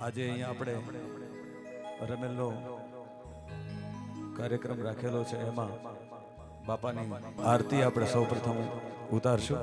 આજે અહીંયા આપણે રમેલનો કાર્યક્રમ રાખેલો છે. એમાં બાપાની આરતી આપણે સૌ પ્રથમ ઉતારશું.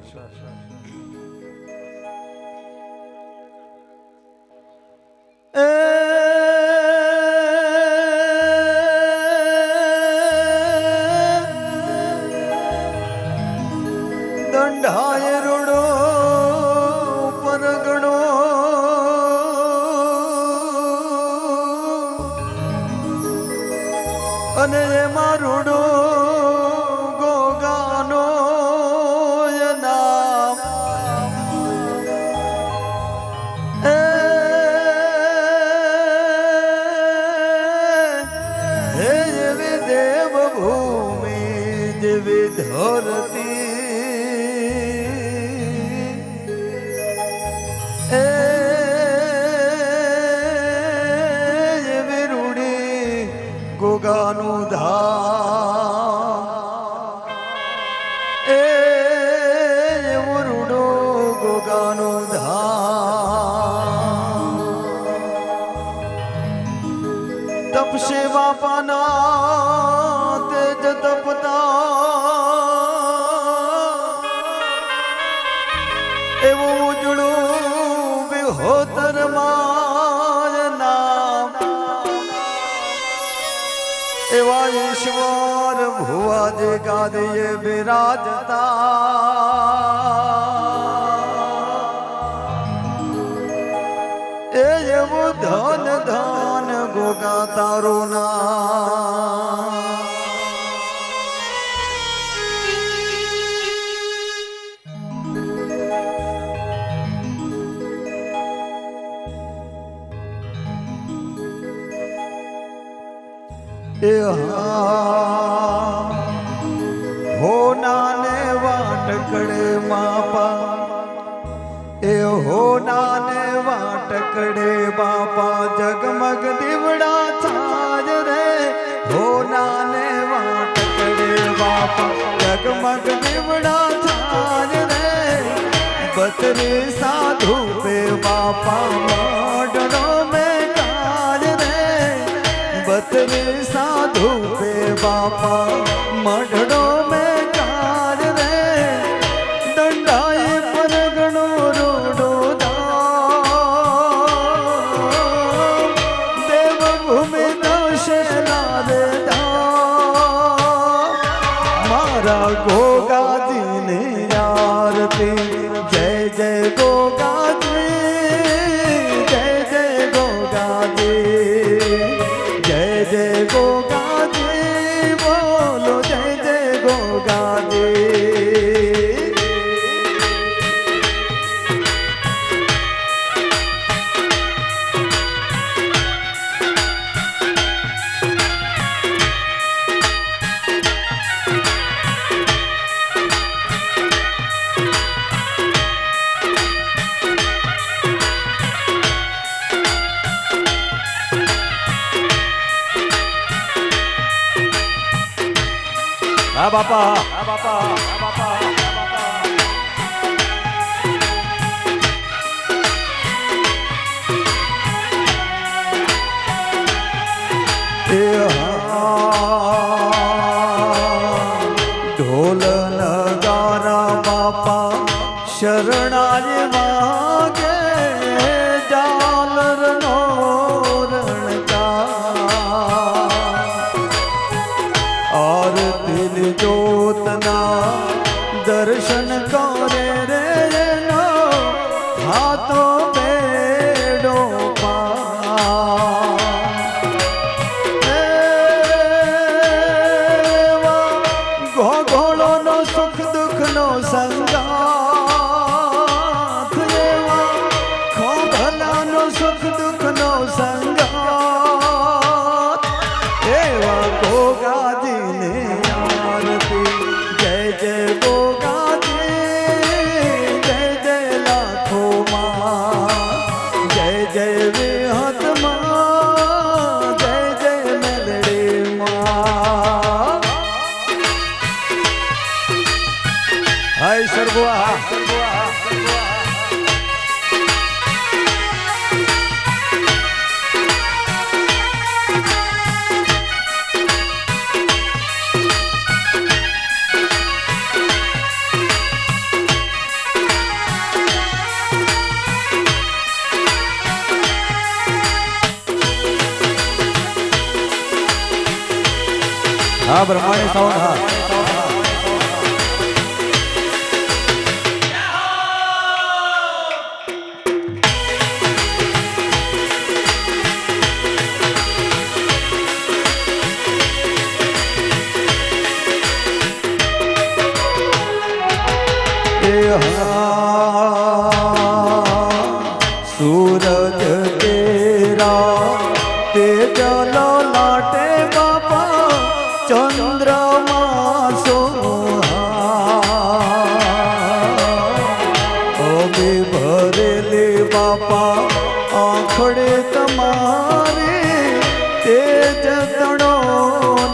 અને એમાં રૂડો ગોગાનું ધામ. ઈશ્વર ભુવાજે ગાદીએ બિરાજતા એ એવું ધન ધન ગોગા તારું નાને વાટકડે બાપા. એ હો નાને વાટકડે બાપા, જગમગ દીવડા છાજ રે. હો નાને વાટકડે બાપા, જગમગ દીવડા છાજ રે. બતરે સાધુ પે બાપા મોડનો મેં કાજ રે. બતરે સાધુ પે બાપા મઢડો મેં હા બાપા 多啊。બાપા, આખડે તમારે તે જતણો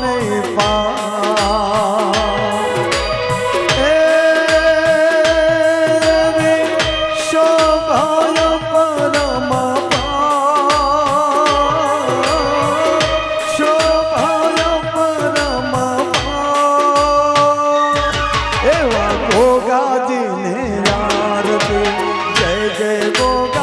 નહીં પા એવે શોભાય પરમ એવા ગોગાજીને આરતી જય જય ગોગાદેવ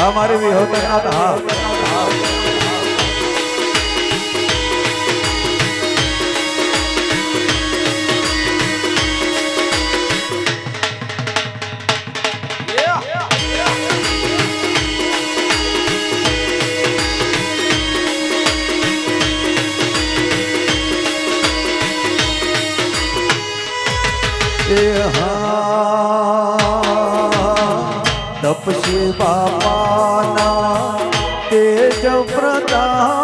હા મારી વિહોતર નાથ હા. હા તપસી બાપાના તેજ પ્રતાપે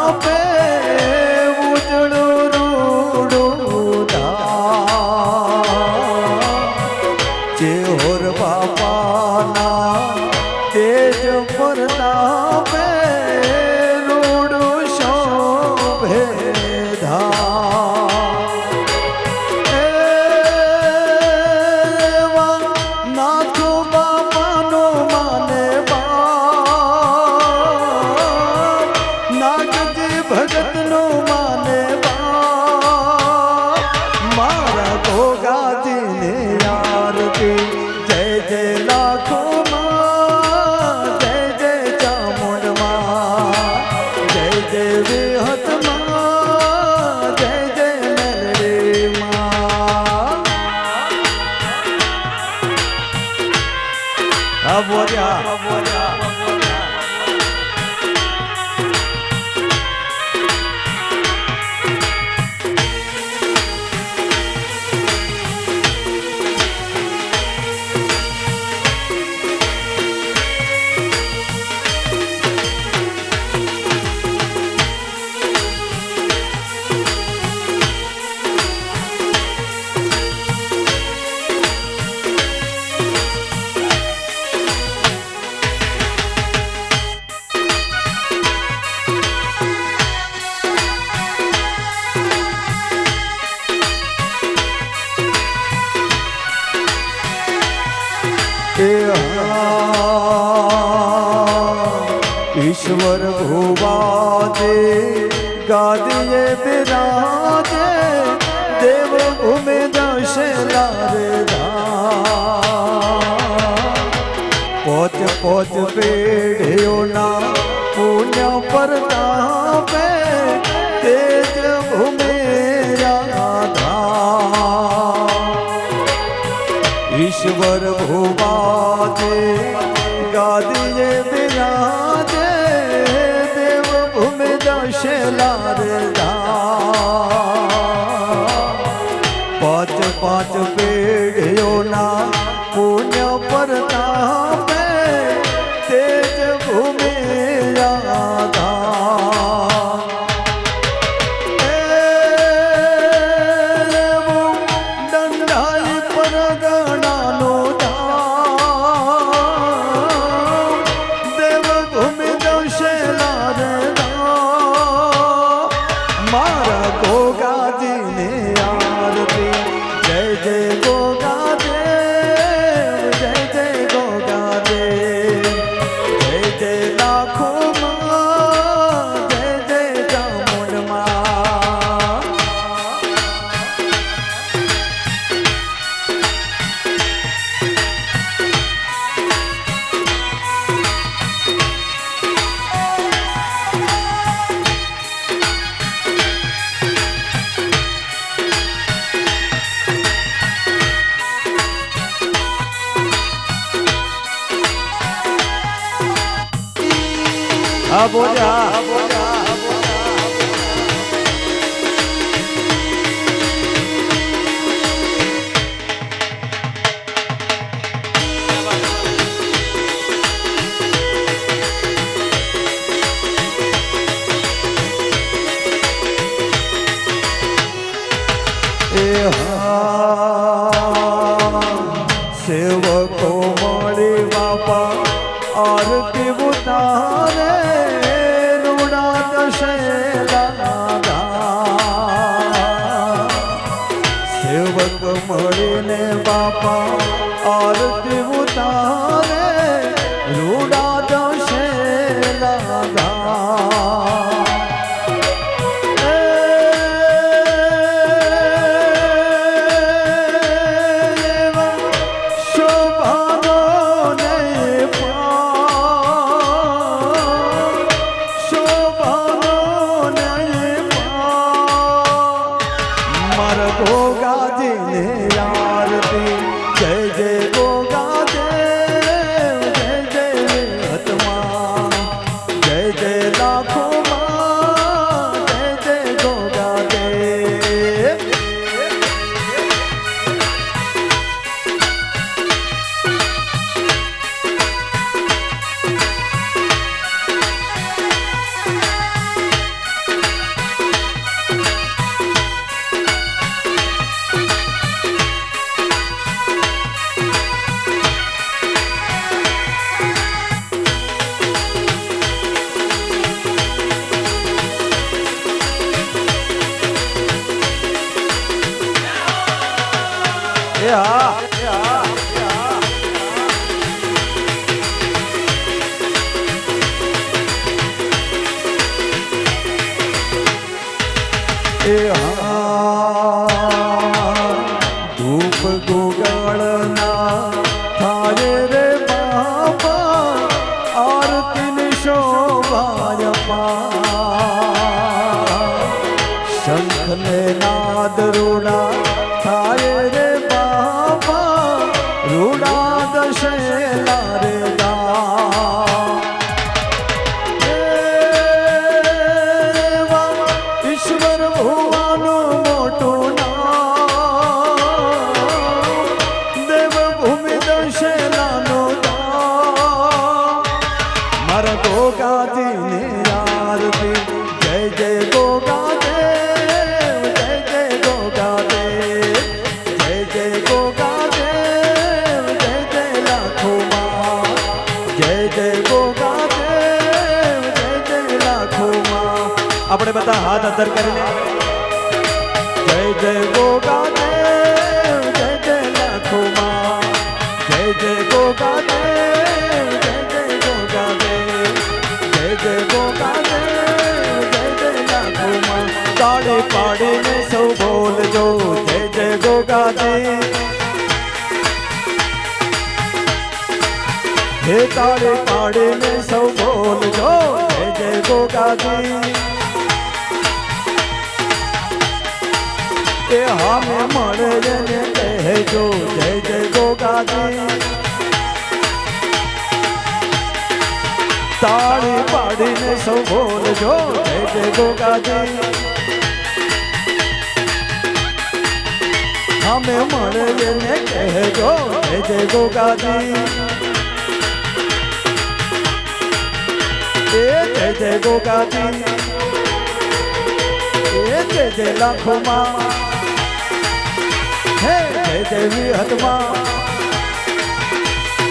એ હા દે ગાદીએ બિરાજે દેવ ભૂમિ દશે લારે પોચ પોચ પેઢીઓના પુણ્ય પરતાપે, તેજ ભૂમિ રાધા. ઈશ્વર ભુવાજે આરતી હા હા. રૂડા આપણે બધા હાથ અધર કરીને જય જય ગોગાદેવ જય જય લાખોમાં જય જય ગોગાદેવ જય જય ગોગાદેવ જય જય ગોગાદેવ જય જય લાખોમાં તાળી પાડીને સૌ બોલજો જય જય ગોગાદેવ હે તાળી પાડીને સૌ બોલજો જય જય ગોગાદેવ એ હામે મળે જને કહેજો, જય જય ગોગાજી. તાળી પાડીને સૌ બોલજો, જય જય ગોગાજી. હામે મળે જને કહેજો, જય જય ગોગાજી. જય જય ગોગાજી. જય જય લાખોમાં. હે, જય દેવી વિહતમાં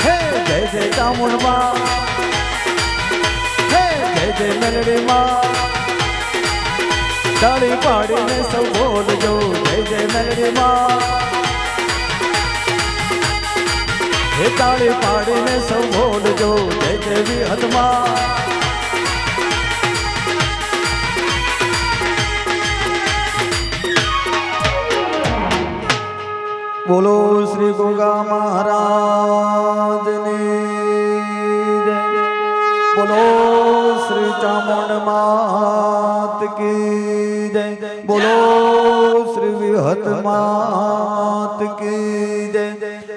હે, જય જય ચામુંડમાં. હે, જય જય મેલડીમાં તાળી પાડીને સૌ બોલજો, જય જય મેલડીમાં હે, તાળી પાડીને સૌ બોલજો, જય દેવી વિહતમાં બોલો શ્રી ગોગા મહારાજની. બોલો શ્રી ચામુંડ માત કી જય. બોલો શ્રી વિહત માત કી જય.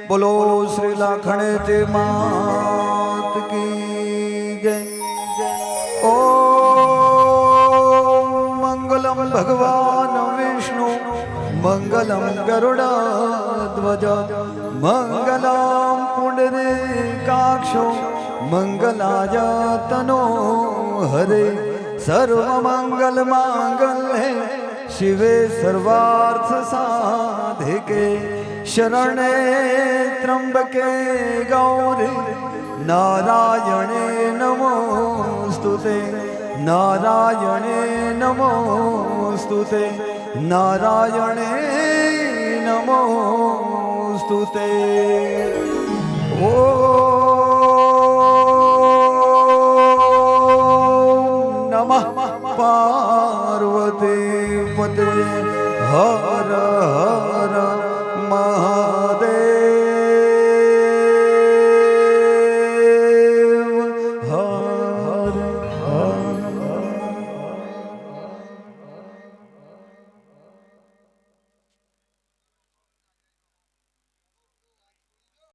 બોલો શ્રી લાખણે જે માત કી જય. ઓ મંગલમ ભગવાન. મંગલમ ગરુડધ્વજ મંગલમ પુંડરીકાક્ષો મંગલાય તનો હરે સર્વમંગલ માંગલ્યે શિવે સર્વાર્થ સાધિકે શરણે ત્રંબકે ગૌરી નારાયણે नारायणे નારાયણે નમોસ્તુતે નારાયણે નમો સ્તુતે. ઓ નમઃ પાર્વતી પતે હર